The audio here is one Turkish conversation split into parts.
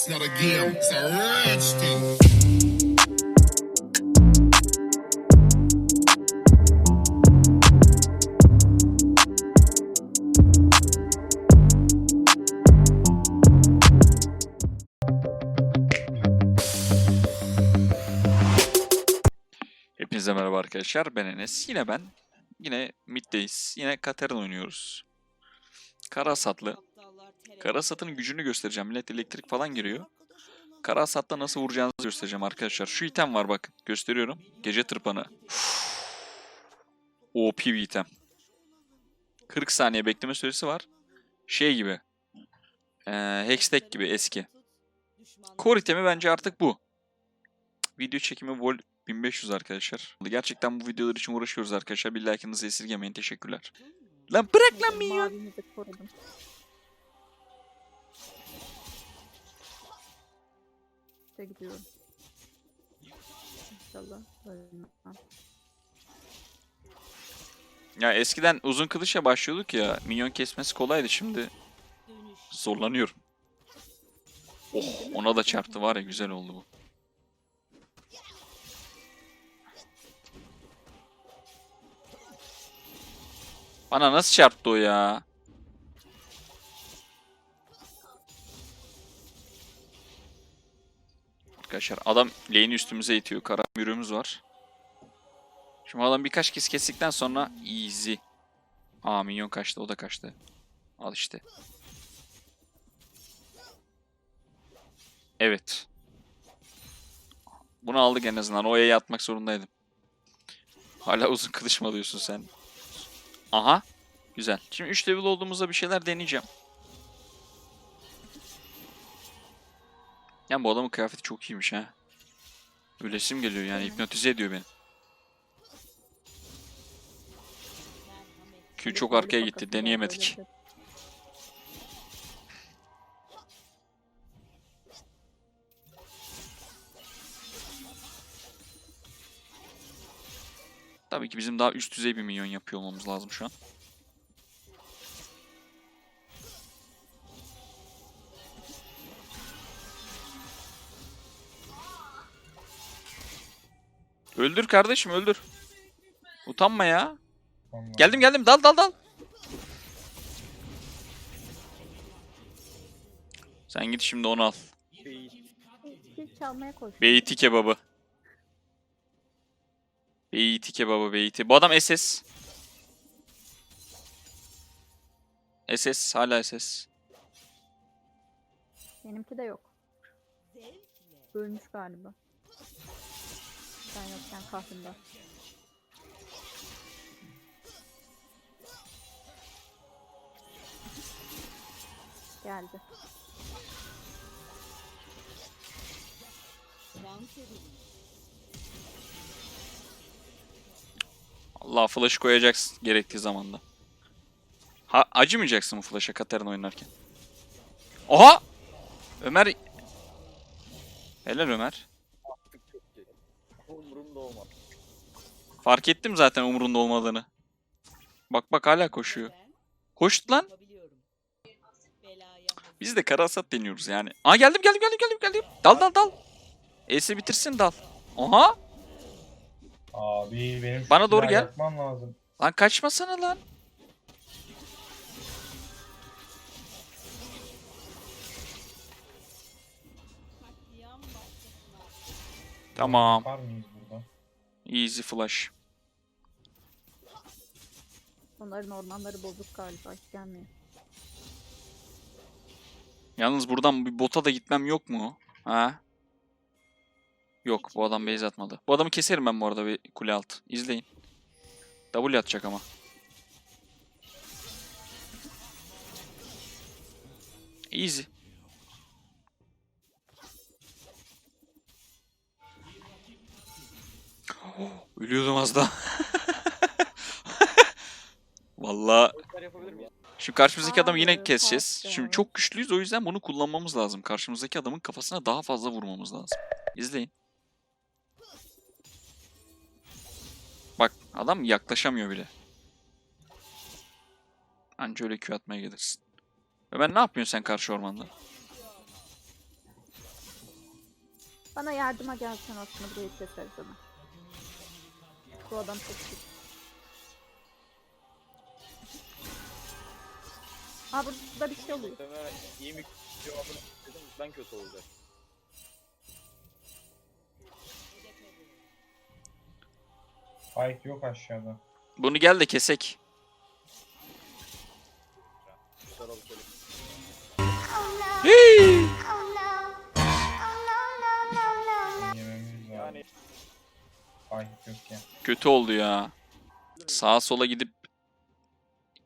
It's not a game, it's a rich thing. Hepinize merhaba arkadaşlar. Ben Enes. Yine ben. Yine middeyiz. Yine Katerin oynuyoruz. Kara satlı. Kara satının gücünü göstereceğim. Millet elektrik falan giriyor. Kara satla nasıl vuracağınızı göstereceğim arkadaşlar. Şu item var bakın. Gösteriyorum. Gece tırpanı. OP bir item. 40 saniye bekleme süresi var. Şey gibi. Ee, Hextech gibi eski. Core itemi bence artık bu. Video çekimi vol 1500 arkadaşlar. Gerçekten bu videolar için uğraşıyoruz arkadaşlar. Bir like'ınızı esirgemeyin. Teşekkürler. Lan bırak lan minyon. İşte gidiyorum. İnşallah ölmem. Ya eskiden uzun kılıçla başlıyorduk ya. Minyon kesmesi kolaydı. Şimdi zorlanıyorum. Oh ona da çarptı var ya güzel oldu bu. Bana nasıl çarptı o ya? Arkadaşlar adam lane'i üstümüze itiyor. Kara mürümüz var. Şimdi adam birkaç kez kestikten sonra easy. Aa minyon kaçtı o da kaçtı. Al işte. Evet. Bunu aldık en azından. Oya'ya atmak zorundaydım. Hala uzun kılıç mı alıyorsun sen? Aha. Güzel. Şimdi 3 level olduğumuzda bir şeyler deneyeceğim. Yani bu adamın kıyafeti çok iyiymiş ha. Ölesim geliyor yani hipnotize ediyor beni. Q çok arkaya gitti. Deneyemedik. Tabii ki bizim daha üst düzey bir minyon yapıyor olmamız lazım şu an. Öldür kardeşim öldür. Utanma ya. Vallahi. Geldim geldim dal dal dal. Sen git şimdi onu al. Kill çalmaya koş. Beyti kebabı. Beyti kebabı beyti. Bu adam SS. SS hala SS. Benimki de yok. Ölmüş galiba. Ben yokken kahrında. Geldi. Allah flash koyacaksın gerektiği zamanda. Ha acımayacaksın bu flash'a Katarina oynarken. Oha! Ömer Helal Ömer. Fark ettim zaten umurunda olmadığını. Bak bak hala koşuyor. Koştu lan. Biz de kara hasat deniyoruz yani. Aa geldim geldim geldim geldim geldim. Dal dal dal. Ace bitirsin dal. Oha. Abi benim şu Bana doğru gel. lazım. Lan kaçmasana lan. Tamam. Var burada? Easy flash. Onların ormanları bozuk galiba. Hiç gelmiyor. Yalnız buradan bir bota da gitmem yok mu? Ha? Yok bu adam base atmadı. Bu adamı keserim ben bu arada bir kule alt. İzleyin. W atacak ama. Easy. Ölüyordum az daha. Vallahi Şimdi karşımızdaki adamı yine keseceğiz. Şimdi çok güçlüyüz o yüzden bunu kullanmamız lazım. Karşımızdaki adamın kafasına daha fazla vurmamız lazım. İzleyin. Bak adam yaklaşamıyor bile. Anca öyle Q atmaya gelirsin. Ömer ne yapıyorsun sen karşı ormanda? Bana yardıma gelsen aslında burayı keseriz ama. Bu adam çok güçlü. Aa burada bir şey oluyor. Muhtemelen iyi mi cevabını dedim ben kötü olacak. Fight yok aşağıda. Bunu gel de kesek. Hii! Fight yok ya. Kötü oldu ya. Sağa sola gidip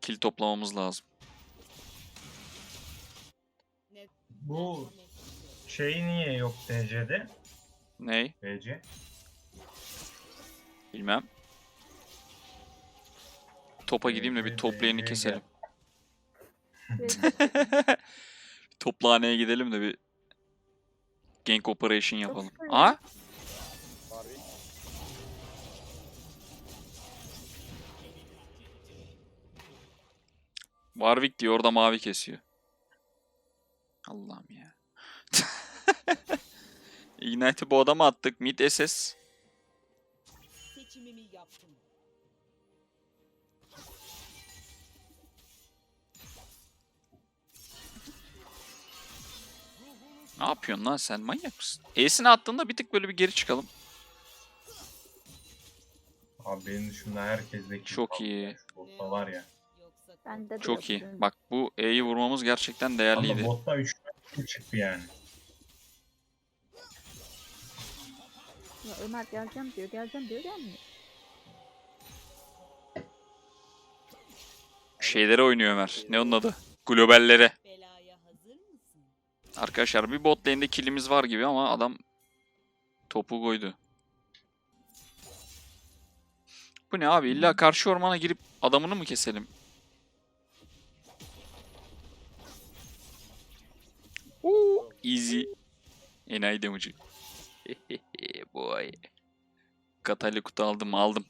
kill toplamamız lazım. Bu şey niye yok DC'de? Ney? DC. Bilmem. Topa gideyim de bir toplayını keselim. Toplaneye gidelim de bir gank operation yapalım. Aa? Warwick diyor orada mavi kesiyor. Allah'ım ya. Ignite'ı bu adama attık. Mid SS. Seçimimi yaptım. Ne yapıyorsun lan sen? Manyak mısın? E'sini attığında bir tık böyle bir geri çıkalım. Abi benim dışında herkes de Çok iyi. Botta var ya. Bende de Çok iyi. Bak bu E'yi vurmamız gerçekten Ama değerliydi. botta 3 kill çıktı yani. Ya Ömer geleceğim diyor, geleceğim diyor, gelmiyor. Şeylere oynuyor Ömer. Ne onun adı? Globallere. belaya hazır mısın? Arkadaşlar bir bot lane'de killimiz var gibi ama adam topu koydu. Bu ne abi? İlla karşı ormana girip adamını mı keselim? Easy. Enayi damage'ı. Boy. Katali kutu aldım aldım.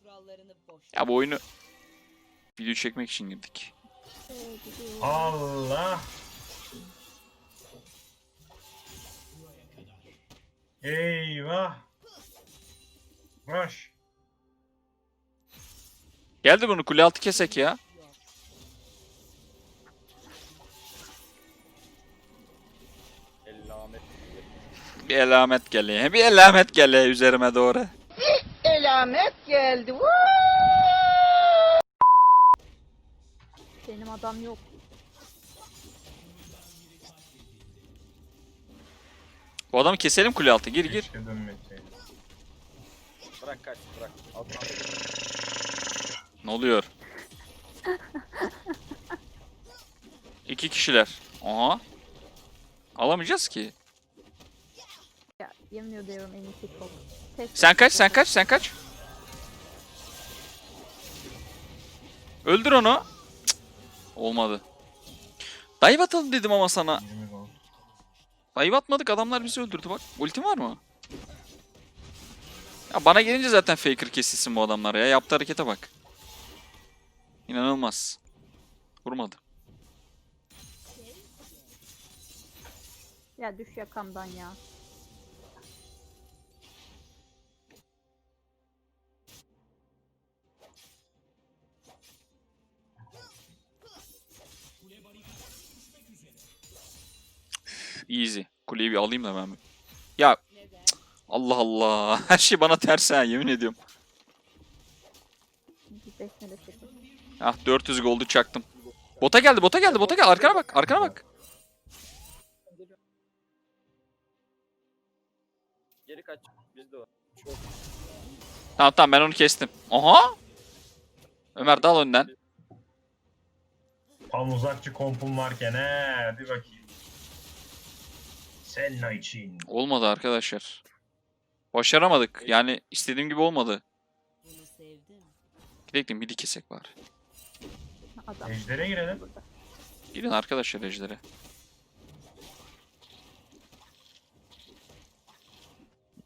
Ya bu oyunu video çekmek için girdik. Allah! Eyvah! Rush! Geldi bunu kule altı kesek ya. Bir elamet gele. Bir elamet gele üzerime doğru. Benim adam yok. Bu adamı keselim kule altı. Gir gir. Keşke. Bırak kaç bırak. Al, al. Ne oluyor? İki kişiler. Aha. Alamayacağız ki. Yemin ediyorum en iyisi çok. Tek Sen kaç, sen kaç, sen kaç. Öldür onu. Cık, Olmadı. Dive atalım dedim ama sana. 20 gol. Dive atmadık adamlar bizi öldürdü bak. Ultim var mı? Ya bana gelince zaten faker kesilsin bu adamlar ya. Yaptığı harekete bak. İnanılmaz. Vurmadı. Ya düş yakamdan ya. Easy. Kuleyi bir alayım da ben. bir. Ya? Allah Allah. Her şey bana ters ha yemin ediyorum. Bir. Ah 400 gold'u çaktım. Bota geldi, bota geldi, bota geldi. Arkana bak, arkana bak. Geri kaç. Biz de var. Çok Tamam tamam ben onu kestim. Aha. Ömer dal önden. Tam uzakçı kompum varken he hadi bakayım. Senna için. Olmadı arkadaşlar. Başaramadık. Yani istediğim gibi olmadı. Bunu sevdim. Gidelim midi kesek var. Adam Ejder'e girelim. Gidin arkadaşlar ejdere.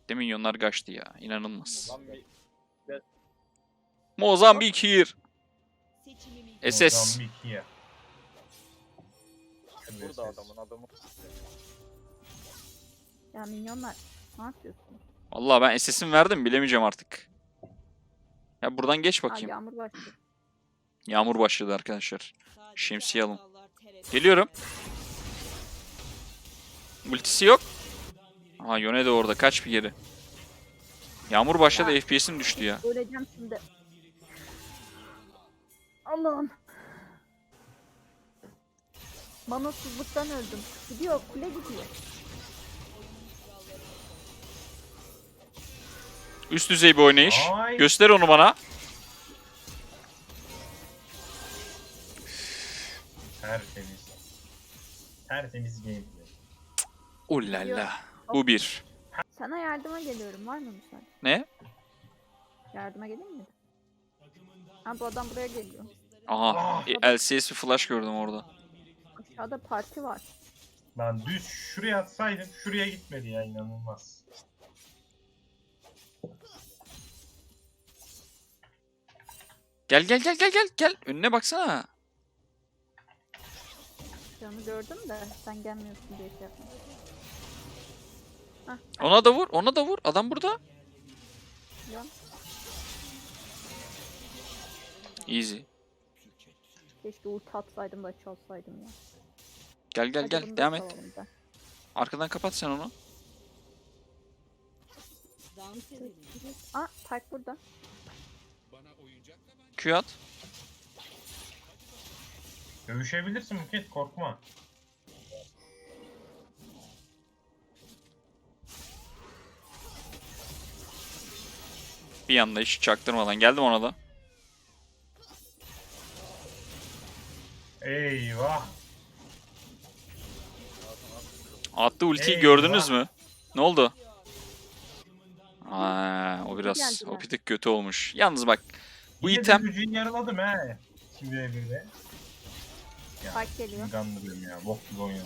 Demin minyonlar kaçtı ya. İnanılmaz. lan bir Mozambik here. Seçimimi SS. Mozambik ya. burada adamın adamı. Ya minyonlar. Ne yapıyorsun? Vallahi ben SS'imi verdim bilemeyeceğim artık. Ya buradan geç Aa, bakayım. yağmur başladı. Yağmur başladı arkadaşlar. Şemsiye alın. Geliyorum. Ultisi yok. Aha Yone de orada. Kaç bir geri. Yağmur başladı. Ya. FPS'im düştü ya. Öleceğim şimdi. Allah'ım. Manosuzluktan öldüm. Gidiyor kule gidiyor. Üst düzey bir oynayış. Ay. Göster onu bana. Tertemiz. Tertemiz gameplay. Ullala. Bu bir. Sana yardıma geliyorum. Var mı müsaade? Ne? Yardıma geleyim mi? Ha bu adam buraya geliyor. Aha. e, LCS bir flash gördüm orada. Aşağıda parti var. Ben düz şuraya atsaydım şuraya gitmedi ya inanılmaz. Gel gel gel gel gel gel. Önüne baksana. Canı gördüm de sen gelmiyorsun diye şey yapmadım. Hah, Ona da vur. Ona da vur. Adam burada. ya. Easy. Keşke ulti atsaydım da çalsaydım ya. Gel gel Hadi gel. da Devam et. çalalım da. Arkadan kapat sen onu. Aa Type burada. Q at. Dövüşebilirsin Buket korkma. Bir anda hiç çaktırmadan. Geldim ona da. Eyvah. Attı ultiyi Eyvah. gördünüz mü? Ne oldu? Aa, o biraz o bir tık kötü olmuş. Yalnız bak bu Yine item Gücü'yü yaraladım he. Şimdi birde. Ya Type geliyor. kimi kandırıyorum ya. Bok gibi oyun.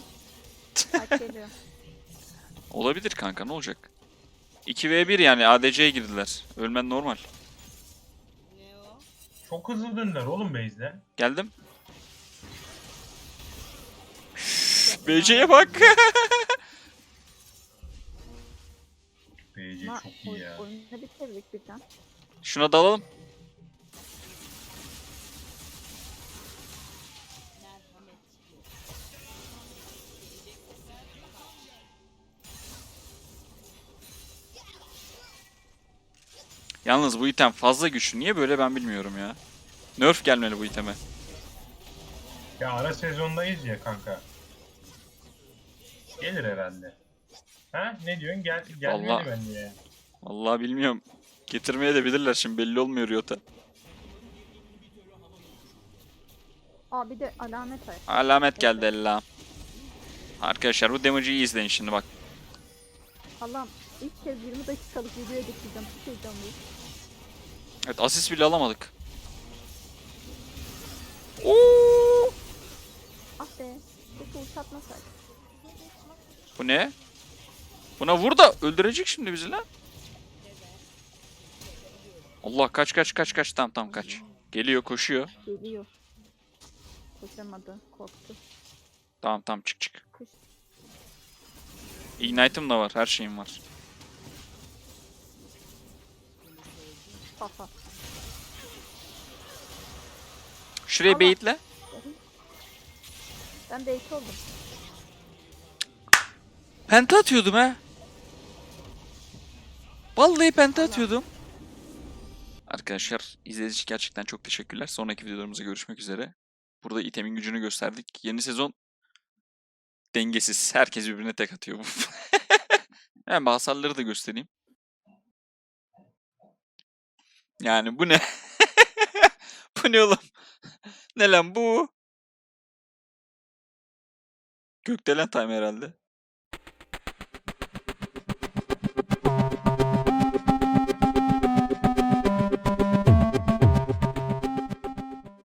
Type geliyor. olabilir kanka ne olacak? 2v1 yani ADC'ye girdiler. Ölmen normal. Ne o? Çok hızlı döndüler oğlum base'de. Geldim. BC'ye bak. BC çok iyi ya. oyunu bitirdik birden. Şuna dalalım. Yalnız bu item fazla güçlü. Niye böyle ben bilmiyorum ya. Nerf gelmeli bu iteme. Ya ara sezondayız ya kanka. Gelir herhalde. Ha ne diyorsun? Gel gelmeli Vallahi- bence ya. Vallahi bilmiyorum. Getirmeye de bilirler şimdi belli olmuyor Riot'a. Aa bir de alamet var. Alamet geldi ella. Arkadaşlar bu damage'ı iyi izleyin şimdi bak. Allah'ım ilk kez 20 dakikalık videoya geçeceğim. Çok heyecanlıyım. Evet asist bile alamadık. Oo! Ah be. Keşke ulti atmasaydı. Bu ne? Buna vur da öldürecek şimdi bizi lan. Allah kaç kaç kaç kaç tam tam kaç. Geliyor koşuyor. Geliyor. Koşamadı. Korktu. Tamam tamam çık çık. Kış. Ignite'ım da var her şeyim var. Şuraya Allah. baitle. Ben bait oldum. Penta atıyordum ha. Vallahi penta atıyordum. Arkadaşlar izlediğiniz için gerçekten çok teşekkürler. Sonraki videolarımızda görüşmek üzere. Burada itemin gücünü gösterdik. Yeni sezon dengesiz. Herkes birbirine tek atıyor. Hemen hasarları da göstereyim. Yani bu ne? bu ne oğlum? ne lan bu? Gökdelen time herhalde.